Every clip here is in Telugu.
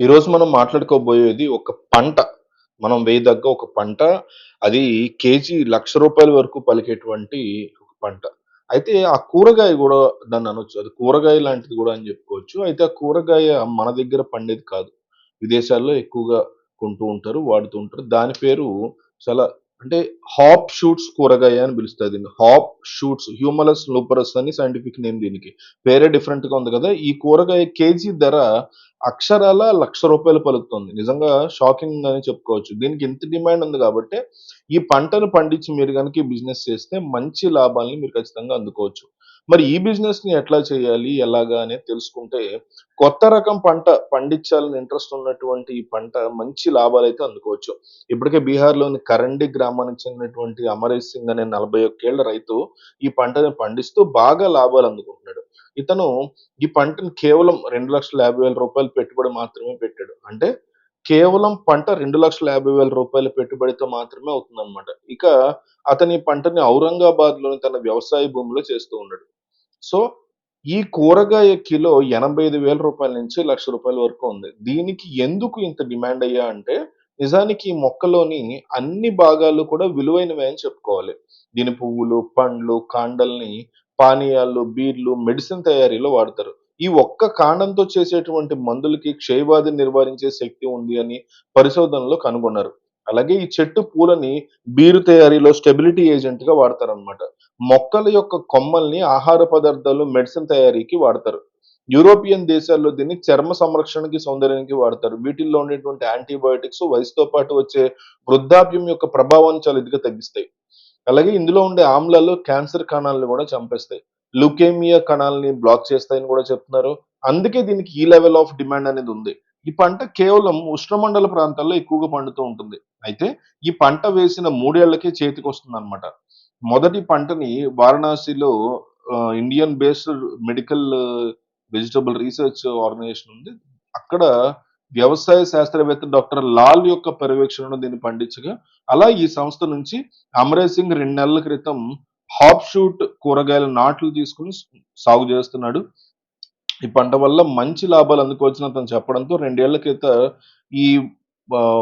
ఈరోజు మనం మాట్లాడుకోబోయేది ఒక పంట. మనం వేయదగ్గ ఒక పంట. అది కేజీ లక్ష రూపాయల వరకు పలికేటువంటి ఒక పంట. అయితే ఆ కూరగాయ కూడా దాన్ని అనొచ్చు అది కూరగాయ లాంటిది కూడా అని చెప్పుకోవచ్చు అయితే ఆ కూరగాయ మన దగ్గర పండేది కాదు. విదేశాల్లో ఎక్కువగా కొంటూ ఉంటారు, వాడుతూ ఉంటారు. దాని పేరు చాలా అంటే హాప్ షూట్స్ కూరగాయ అని పిలుస్తారు దీన్ని. హాప్ షూట్స్ హ్యూమలస్ లూపరస్ అని సైంటిఫిక్ నేమ్ దీనికి. పేరే డిఫరెంట్‌గా ఉంది కదా ఈ కూరగాయ కేజీ ధర అక్షరాల లక్ష రూపాయలు పలుకుతుంది. నిజంగా షాకింగ్ అని చెప్పుకోవచ్చు. దీనికి ఇంత డిమాండ్ ఉంది కాబట్టి ఈ పంటను పండించి మీరు గనుక బిజినెస్ చేస్తే మంచి లాభాల్ని మీరు ఖచ్చితంగా అందుకోవచ్చు. మరి ఈ బిజినెస్ని ఎట్లా చేయాలి? ఎలాగా అనేది తెలుసుకుంటే, కొత్త రకం పంట పండించాలని ఇంట్రెస్ట్ ఉన్నటువంటి ఈ పంట మంచి లాభాలు అయితే అందుకోవచ్చు. ఇప్పటికే బీహార్‌లోని కరండి గ్రామానికి చెందినటువంటి అమరేష్ సింగ్ అనే నలభై ఒక్కేళ్ళ రైతు ఈ పంటని పండిస్తూ బాగా లాభాలు అందుకుంటున్నాడు. ఇతను ఈ పంటను కేవలం రెండు లక్షల యాభై వేల రూపాయలు పెట్టుబడి మాత్రమే పెట్టాడు. అంటే కేవలం పంట రెండు లక్షల యాభై వేల రూపాయల పెట్టుబడితో మాత్రమే అవుతుందన్నమాట. ఇక అతని పంటని ఔరంగాబాద్లోని తన వ్యవసాయ భూమిలో చేస్తూ ఉన్నాడు. సో, ఈ కూరగాయ కిలో ఎనభై ఐదు వేల రూపాయల నుంచి లక్ష రూపాయల వరకు ఉంది. దీనికి ఎందుకు ఇంత డిమాండ్ అయ్యా అంటే, నిజానికి ఈ మొక్కలోని అన్ని భాగాలు కూడా విలువైనవే అని చెప్పుకోవాలి. దీని పువ్వులు, పండ్లు, కాండల్ని పానీయాలు, బీర్లు, మెడిసిన్ తయారీలో వాడతారు. ఈ ఒక్క కాండంతో చేసేటువంటి మందులకి క్షయవ్యాధిని నివారించే శక్తి ఉంది అని పరిశోధనలో కనుగొన్నారు. అలాగే ఈ చెట్టు పూలని బీరు తయారీలో స్టెబిలిటీ ఏజెంట్గా వాడతారు వాడతారనమాట. మొక్కల యొక్క కొమ్మల్ని ఆహార పదార్థాలు, మెడిసిన్ తయారీకి వాడతారు. యూరోపియన్ దేశాల్లో దీన్ని చర్మ సంరక్షణకి, సౌందర్యానికి వాడతారు. వీటిల్లో ఉండేటువంటి యాంటీబయోటిక్స్ వయసుతో పాటు వచ్చే వృద్ధాప్యం యొక్క ప్రభావాన్ని చాలా ఇదిగా తగ్గిస్తాయి. అలాగే ఇందులో ఉండే ఆమ్లాలు క్యాన్సర్ కణాలను కూడా చంపేస్తాయి. లుకేమియా కణాలని బ్లాక్ చేస్తాయని కూడా చెప్తున్నారు. అందుకే దీనికి ఈ లెవెల్ ఆఫ్ డిమాండ్ అనేది ఉంది. ఈ పంట కేవలం ఉష్ణమండల ప్రాంతాల్లో ఎక్కువగా పండుతూ ఉంటుంది. అయితే ఈ పంట వేసిన మూడేళ్ళకే చేతికొస్తుందన్నమాట. మొదటి పంటని వారణాసిలో Indian based medical vegetable research organisation ఉంది. అక్కడ వ్యవసాయ శాస్త్రవేత్త డాక్టర్ లాల్ యొక్క పర్యవేక్షణను దీన్ని పండించగా, అలా ఈ సంస్థ నుంచి అమరేష్ సింగ్ రెండు నెలల క్రితం హాప్ షూట్ కూరగాయల నాట్లు తీసుకొని సాగు చేస్తున్నాడు. ఈ పంట వల్ల మంచి లాభాలు అందుకోవచ్చునని అతను చెప్పడంతో రెండేళ్ళ క్రితం ఈ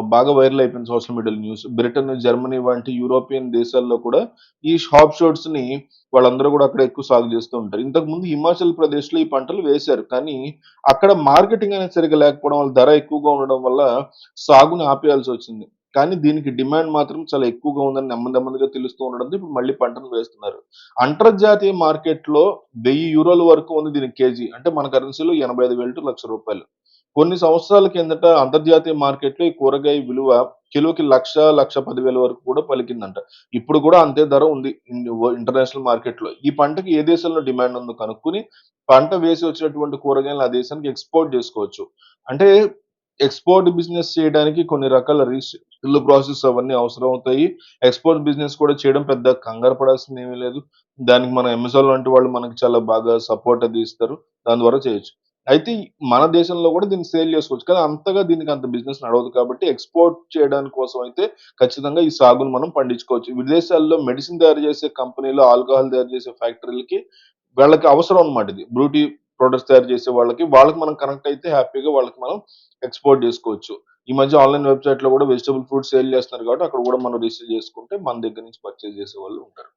బాగా వైరల్ అయిపోయింది సోషల్ మీడియాలో న్యూస్. బ్రిటన్, జర్మనీ వంటి యూరోపియన్ దేశాల్లో కూడా ఈ షాప్ షోట్స్ని వాళ్ళందరూ కూడా అక్కడ ఎక్కువ సాగు చేస్తూ ఉంటారు. ఇంతకుముందు హిమాచల్ ప్రదేశ్‌లో ఈ పంటలు వేశారు. కానీ అక్కడ మార్కెటింగ్ అనేది సరిగ్గా లేకపోవడం వల్ల, ధర ఎక్కువగా ఉండడం వల్ల సాగుని ఆపేయాల్సొచ్చింది. కానీ దీనికి డిమాండ్ మాత్రం చాలా ఎక్కువగా ఉందని నెమ్మది నెమ్మదిగా తెలుస్తూ ఉండడంతో ఇప్పుడు మళ్ళీ పంటను వేస్తున్నారు. అంతర్జాతీయ మార్కెట్‌లో €1000 వరకు ఉంది దీనికి కేజీ. అంటే మన కరెన్సీలో 85,000-1,00,000 కొన్ని సంవత్సరాల కిందట అంతర్జాతీయ మార్కెట్‌లో ఈ కూరగాయ విలువ కిలోకి లక్ష లక్ష పదివేల వరకు కూడా పలికిందంట. ఇప్పుడు కూడా అంతే ధర ఉంది ఇంటర్నేషనల్ మార్కెట్‌లో. ఈ పంటకి ఏ దేశంలో డిమాండ్ ఉందో కనుక్కొని, పంట వేసి వచ్చినటువంటి కూరగాయలను ఆ దేశానికి ఎక్స్‌పోర్ట్ చేసుకోవచ్చు అంటే ఎక్స్‌పోర్ట్ బిజినెస్ చేయడానికి కొన్ని రకాల రీసెల్ ప్రాసెస్ అవన్నీ అవసరం అవుతాయి. ఎక్స్‌పోర్ట్ బిజినెస్ కూడా చేయడం పెద్ద కంగారు పడాల్సిందేమీ లేదు. దానికి మన అమెజాన్ లాంటి వాళ్ళు మనకి చాలా బాగా సపోర్ట్ అది ఇస్తారు. దాని ద్వారా చేయొచ్చు. అయితే మన దేశంలో కూడా దీన్ని సేల్ చేసుకోవచ్చు. కానీ అంతగా దీనికి అంత బిజినెస్ నడవదు కాబట్టి ఎక్స్‌పోర్ట్ చేయడానికి కోసం అయితే ఖచ్చితంగా ఈ సాగును మనం పండించుకోవచ్చు. విదేశాల్లో మెడిసిన్ తయారు చేసే కంపెనీలు, ఆల్కహాల్ తయారు చేసే ఫ్యాక్టరీలకి వాళ్ళకి అవసరం అనమాట ఇది. బ్రూటీ ప్రొడక్ట్స్ తయారు చేసే వాళ్ళకి. వాళ్ళకి మనం కనెక్ట్ అయితే హ్యాపీగా వాళ్ళకి మనం ఎక్స్‌పోర్ట్ చేసుకోవచ్చు ఈ మధ్య ఆన్‌లైన్ వెబ్సైట్లో కూడా వెజిటబుల్ ఫ్రూట్ సేల్ చేస్తున్నారు కాబట్టి అక్కడ కూడా మనం రిజిస్టర్ చేసుకుంటే మన దగ్గర నుంచి పర్చేజ్ చేసేవాళ్ళు ఉంటారు.